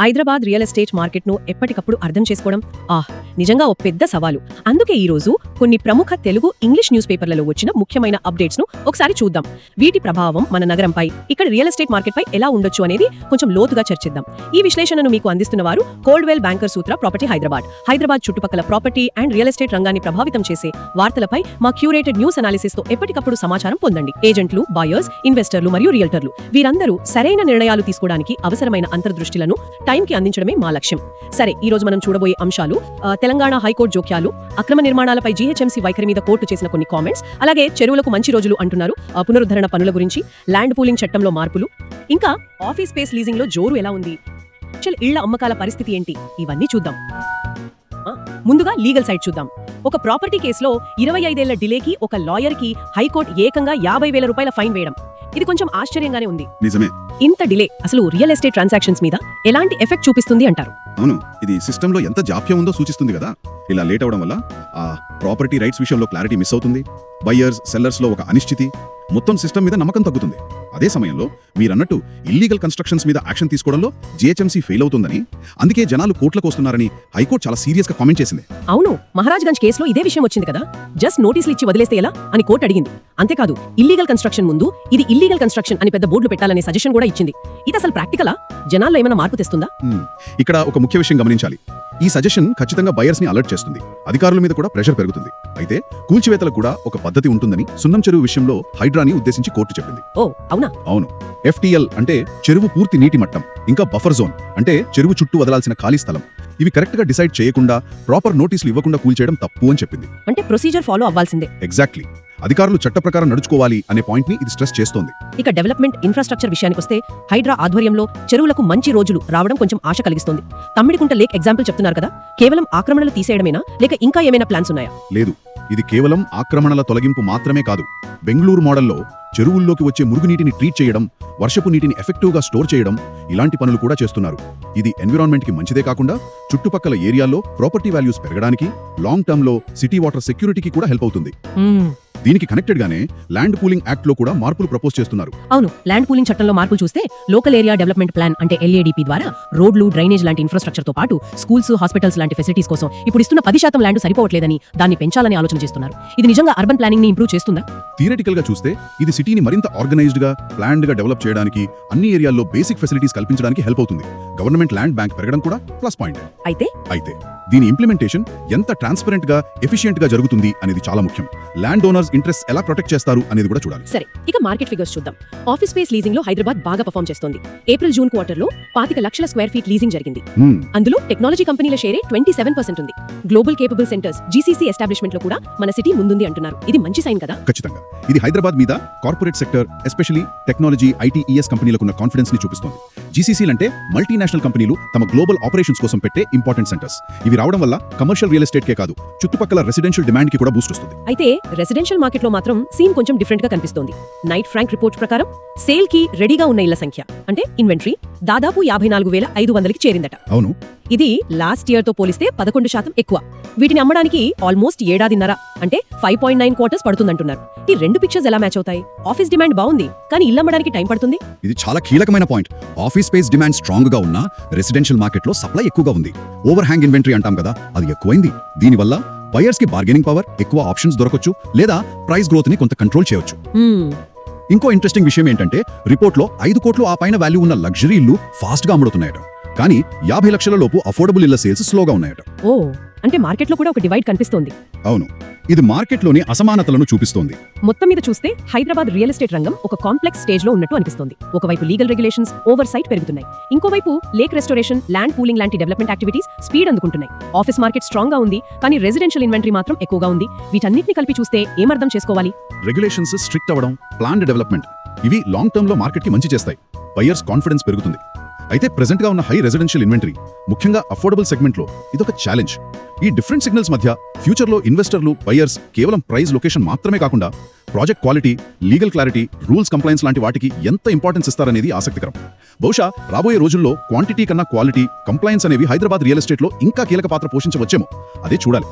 Hyderabad real estate మార్కెట్ను ఎప్పటికప్పుడు అర్థం చేసుకోవడం ఆహ్ నిజంగా ఓ పెద్ద సవాలు. అందుకే ఈ రోజు కొన్ని ప్రముఖ తెలుగు ఇంగ్లీష్ న్యూస్ పేపర్లలో వచ్చిన ముఖ్యమైన అప్డేట్స్ను ఒకసారి చూద్దాం. వీటి ప్రభావం మన నగరంపై ఇక్కడ రియల్ ఎస్టేట్ మార్కెట్ పై ఎలా ఉండొచ్చు అనేది కొంచెం లోతుగా చర్చిద్దాం. ఈ విశ్లేషణను మీకు అందిస్తున్న వారు Coldwell Banker Sutra property Hyderabad. Hyderabad చుట్టుపక్కల ప్రాపర్టీ అండ్ రియల్ ఎస్టేట్ రంగాన్ని ప్రభావితం చేసే వార్తలపై మా క్యూరేటెడ్ న్యూస్ అనాలిసిస్తో ఎప్పటికప్పుడు సమాచారం పొందండి. ఏజెంట్లు బాయర్స్ ఇన్వెస్టర్లు మరియు రియల్టర్లు. వీరందరూ సరైన నిర్ణయాలు తీసుకోవడానికి అవసరమైన అంతర్దృష్టిలను టైంకి అందించడమే మా లక్ష్యం. సరే ఈ రోజు మనం చూడబోయే అంశాలు తెలంగాణ హైకోర్టు జోక్యాలు అక్రమ నిర్మాణాలపై జీహెచ్ఎంసీ వైఖరి మీద కోర్టు చేసిన కొన్ని కామెంట్స్ అలాగే చెరువులకు మంచి రోజులు అంటున్నారు ఆ, పునరుద్ధరణ పనుల గురించి ల్యాండ్ పూలింగ్ చట్టంలో మార్పులు ఇంకా ఆఫీస్ స్పేస్ లీజింగ్లో జోరు ఎలా ఉంది ఇళ్ళ అమ్మకాల పరిస్థితి ఏంటి ఇవన్నీ చూద్దాం. ముందుగా లీగల్ సైడ్ చూద్దాం. ఒక ప్రాపర్టీ కేసులో ఇరవై ఐదేళ్ళ డిలేకి ఒక లాయర్కి హైకోర్టు ఏకంగా యాభై వేల రూపాయల ఫైన్ వేయడం. ఇది కొంచెం ఆశ్చర్యంగానే ఉంది. నిజమే. ఇంత డిలే అసలు రియల్ ఎస్టేట్ ట్రాన్సాక్షన్స్ మీద ఎలాంటి ఎఫెక్ట్ చూపిస్తుంది అంటారు? అవును ఇది సిస్టంలో ఎంత జాప్యం ఉందో సూచిస్తుంది కదా. ఇలా లేట్ అవడం వల్ల ఆ ప్రాపర్టీ రైట్స్ విషయంలో క్లారిటీ మిస్ అవుతుంది. బయ్యర్స్ సెల్లర్స్లో ఒక అనిశ్చితి. మొత్తం సిస్టమ్ మీద నమ్మకం తగ్గుతుంది. అదే సమయంలో మీరన్నట్టు ఇల్లీగల్ కన్స్ట్రక్షన్స్ మీద యాక్షన్ తీసుకోవడంలో జిహెచ్ఎంసీ ఫెయిల్ అవుతుందని అందుకే జనాలు కోర్టులకు వస్తున్నారని హైకోర్టు చాలా సీరియస్గా కామెంట్ చేసింది. అవును మహారాజ్ గంజ్ కేసులో ఇదే విషయం వచ్చింది కదా? జస్ట్ నోటీసులు ఇచ్చి వదిలేస్తే ఎలా? అని కోర్టు అడిగింది. అంతేకాదు ఇల్లీగల్ కన్స్ట్రక్షన్ ముందు ఇది ఇల్లీగల్ కన్స్ట్రక్షన్ అని పెద్ద బోర్డులు పెట్టాలనే సజెషన్ కూడా ఇచ్చింది. ఇది అసలు ప్రాక్టికలా జనాల్లో ఏమైనా మార్పు తెస్తుందా. ఇక్కడ ఒక ముఖ్య విషయం గమనించాలి. ఈ సజెషన్ ఖచ్చితంగా బయర్స్ని అలర్ట్ చేస్తుంది. అధికారుల మీద కూడా ప్రెషర్ పెరుగుతుంది. అయితే కూల్చివేతలకు కూడా ఒక పద్ధతి ఉంటుందని సున్నం చెరువు విషయంలో హైడ్రాని ఉద్దేశించి కోర్టు చెప్పింది. ఓ అవునా? అవును. ఎఫ్టిఎల్ అంటే చెరువు పూర్తి నీటి మట్టం ఇంకా బఫర్ జోన్ అంటే చెరువు చుట్టూ వదలాల్సిన ఖాళీ స్థలం. ఇవి కరెక్ట్గా డిసైడ్ చేయకుండా ప్రాపర్ నోటీసులు ఇవ్వకుండా కూల్చేయడం తప్పు అని చెప్పింది. అంటే ప్రొసీజర్ ఫాలో అవ్వాల్సిందే. ఎగ్జాక్ట్లీ అధికారులు చట్ట ప్రకారం నడుచుకోవాలి అనే పాయింట్ని ఇది స్ట్రెస్ చేస్తోంది. ఇక డెవలప్మెంట్ ఇన్ఫ్రాస్ట్రక్చర్ విషయానికొస్తే హైడ్రా ఆధ్వర్యంలో చెరువులకు మంచి రోజులు రావడం కొంచెం ఆశ కలిగిస్తోంది. తమ్మిడికుంట లేక్ ఎగ్జాంపుల్ చెప్తున్నారు కదా? కేవలం ఆక్రమణలు తీసేయడమేనా? లేక ఇంకా ఏమైనా ప్లాన్స్ ఉన్నాయా? లేదు. ఇది కేవలం ఆక్రమణల తొలగింపు మాత్రమే కాదు. బెంగళూరు మోడల్లో చెరువుల్లోకి వచ్చే మురుగునీటిని ట్రీట్ చేయడం వర్షపు నీటిని ఎఫెక్టివ్గా స్టోర్ చేయడం ఇలాంటి పనులు కూడా చేస్తున్నారు. ఇది ఎన్విరాన్మెంట్కి మంచిదే కాకుండా చుట్టుపక్కల ఏరియాల్లో ప్రాపర్టీ వాల్యూస్ పెరగడానికి లాంగ్ టర్మ్లో సిటీ వాటర్ సెక్యూరిటీకి కూడా హెల్ప్ అవుతుంది. దీనికి కనెక్టెడ్ గానే ల్యాండ్ పూలింగ్ యాక్ట్లో కూడా మార్పులు ప్రపోజ్ చేస్తున్నారు. అవును ల్యాండ్ పూలింగ్ చట్టంలో మార్పులు చూస్తే లోకల్ ఏరియా డెవలప్మెంట్ ప్లాన్ అంటే ఎల్ఏడిపి ద్వారా రోడ్లు డ్రైనేజ్ లాంటి ఇన్ఫ్రాస్ట్రక్చర్తో పాటు స్కూల్స్ హాస్పిటల్స్ లాంటి ఫెసిలిటీస్ కోసం ఇప్పుడు ఇస్తున్న పది శాతం ల్యాండ్ సరిపోవట్లేదని దాన్ని పెంచాలని ఆలోచన చేస్తున్నారు. ఇది నిజంగా అర్బన్ ప్లానింగ్ని ఇంప్రూవ్ చేస్తుందా? థియరటికల్గా చూస్తే ఇది సిటీని మరింత ఆర్గనైజ్డ్గా ప్లాన్డ్గా డెవలప్ చేయడానికి అన్ని ఏరియాల్లో బేసిక్ ఫెసిలిటీస్ కల్పించడానికి హెల్ప్ అవుతుంది. గవర్నమెంట్ ల్యాండ్ బ్యాంక్ పెరగడం కూడా ప్లస్ పాయింట్ అయితే అయితే దీని ఇంప్లిమెంటేషన్ ఎంత ట్రాన్స్పరెంట్గా ఎఫిషియెంట్గా జరుగుతుంది అనేది చాలా ముఖ్యం. ల్యాండ్ ఓనర్స్ ఇంట్రెస్ట్ ఎలా ప్రొటెక్ట్ చేస్తారు అనేది కూడా చూడాలి. సరే ఇక మార్కెట్ ఫిగర్స్ చూద్దాం. ఆఫీస్ స్పేస్ లీజింగ్లో హైదరాబాద్ బాగా పర్ఫామ్ చేస్తోంది. ఏప్రిల్ జూన్ క్వార్టర్లో పాతిక లక్షల స్క్వేర్ ఫీట్ లీజింగ్ జరిగింది. హ్మ్, అందులో టెక్నాలజీ కంపెనీల షేరే ట్వంటీ సెవెన్ పర్సెంట్ ఉంది. గ్లోబల్ కేపబుల్ సెంటర్స్ జీసీసీ ఎస్టాబ్లిష్మెంట్లో కూడా మన సిటీ ముందుంది అంటున్నారు. ఇది మంచి సైన్ కదా? ఖచ్చితంగా. ఇది హైదరాబాద్ మీద corporate sector especially technology ITES కంపెనీలకున్న కాన్ఫిడెన్స్ని చూపిస్తోంది. జీసీసీలు అంటే మల్టీనేషనల్ కంపెనీలు తమ గ్లోబల్ ఆపరేషన్స్ కోసం పెట్టే ఇంపార్టెంట్ సెంటర్స్ ఇవి రావడం వల్ల కమర్షియల్ రియల్ ఎస్టేట్ కే కాదు చుట్టుపక్కల రెసిడెన్షియల్ డిమాండ్కి కూడా బూస్ట్ వస్తుంది. అయితే రెసిడెన్షియల్ మార్కెట్లో మాత్రం సీన్ కొంచెం డిఫరెంట్గా కనిపిస్తోంది. నైట్ ఫ్రాంక్ రిపోర్ట్ ప్రకారం సేల్కి రెడీగా ఉన్న ఇళ్ళ సంఖ్య అంటే ఇన్వెంటరీ దాదాపు యాభై నాలుగు వేల ఐదు వందలకి చేరిందట. అవును. ఇది లాస్ట్ ఇయర్తో పోలిస్తే పదకొండు శాతం ఎక్కువ. వీటిని అమ్మడానికి ఆల్మోస్ట్ ఏడాదిన్నర అంటే ఫైవ్ పాయింట్ నైన్ క్వార్టర్స్ పడుతుందంటున్నారు. ఈ రెండు పిక్చర్స్ ఎలా మ్యాచ్ అవుతాయి? ఆఫీస్ డిమాండ్ బాగుంది కానీ ఇల్లు అమ్మడానికి టైం పడుతుంది? ఇది చాలా కీలకమైన పాయింట్ ఆఫీస్ స్పేస్ డిమాండ్ స్ట్రాంగ్గా ఉన్న రెసిడెన్షియల్ మార్కెట్లో సప్లై ఎక్కువగా ఉంది. ఓవర్ హ్యాంగ్ ఇన్వెంటరీ అంటాం కదా అది ఎక్కువైంది. దీనివల్ల బయర్స్కి బార్గెనింగ్ పవర్ ఎక్కువ ఆప్షన్స్ దొరకొచ్చు లేదా ప్రైస్ గ్రోత్ని కొంత కంట్రోల్ చేయొచ్చు. హ్మ్, ఇంకో ఇంట్రెస్టింగ్ విషయం ఏంటంటే రిపోర్ట్లో ఐదు కోట్లు ఆ పైన వాల్యూ ఉన్న లగ్జరీ ఇల్లు ఫాస్ట్గా అమ్ముడుతున్నాయట. కానీ యాభై లక్షల లోపు అఫోర్డబుల్ ఇళ్ళ సేల్స్ స్లోగా ఉన్నాయట. ఓ అంటే మార్కెట్లో కూడా ఒక డివైడ్ కనిపిస్తోంది. అవును. ఇది మార్కెట్లోని అసమానతలను చూపిస్తోంది. మొత్తం మీద చూస్తే హైదరాబాద్ రియల్ ఎస్టేట్ రంగం ఒక కాంప్లెక్స్ స్టేజ్లో ఉన్నట్టు అనిపిస్తోంది. ఒకవైపు లీగల్ రెగ్యులేషన్స్ ఓవర్ సైట్ పెరుగుతున్నాయి. ఇంకోవైపు లేక్ రెస్టోరేషన్ ల్యాండ్ పూలింగ్ లాంటి డెవలప్మెంట్ యాక్టివిటీస్ స్పీడ్ అందుకుంటున్నాయి. ఆఫీస్ మార్కెట్ స్ట్రాంగ్గా ఉంది కానీ రెసిడెన్షియల్ ఇన్వెంటరీ మాత్రం ఎక్కువగా ఉంది. వీటన్నిటిని కలిపి చూస్తే ఏమర్థం చేసుకోవాలి? రెగ్యులేషన్స్ స్ట్రిక్ట్ అవ్వడం ప్లాన్డ్ డెవలప్మెంట్ ఇవి లాంగ్ టర్మ్లో మార్కెట్కి మంచి చేస్తాయి. బయర్స్ కాన్ఫిడెన్స్ పెరుగుతుంది. అయితే ప్రెసెంట్గా ఉన్న హై రెసిడెన్షియల్ ఇన్వెంటరీ ముఖ్యంగా అఫోర్డబుల్ సెగ్మెంట్లో ఇదొక ఛాలెంజ్ ఈ డిఫరెంట్ సిగ్నల్స్ మధ్య ఫ్యూచర్లో ఇన్వెస్టర్లు బయర్స్ కేవలం ప్రైస్ లొకేషన్ మాత్రమే కాకుండా project quality legal clarity rules compliance లాంటి వాటికి ఎంత ఇంపార్టెన్స్ ఇస్తారనేది ఆసక్తికరం. బహుశా రాబోయే రోజుల్లో క్వాంటిటీ కన్నా క్వాలిటీ కంప్లైన్స్ అనేవి హైదరాబాద్ రియల్ ఎస్టేట్లో ఇంకా కీలక పాత్ర పోషించవచ్చేమో. అదే చూడాలి.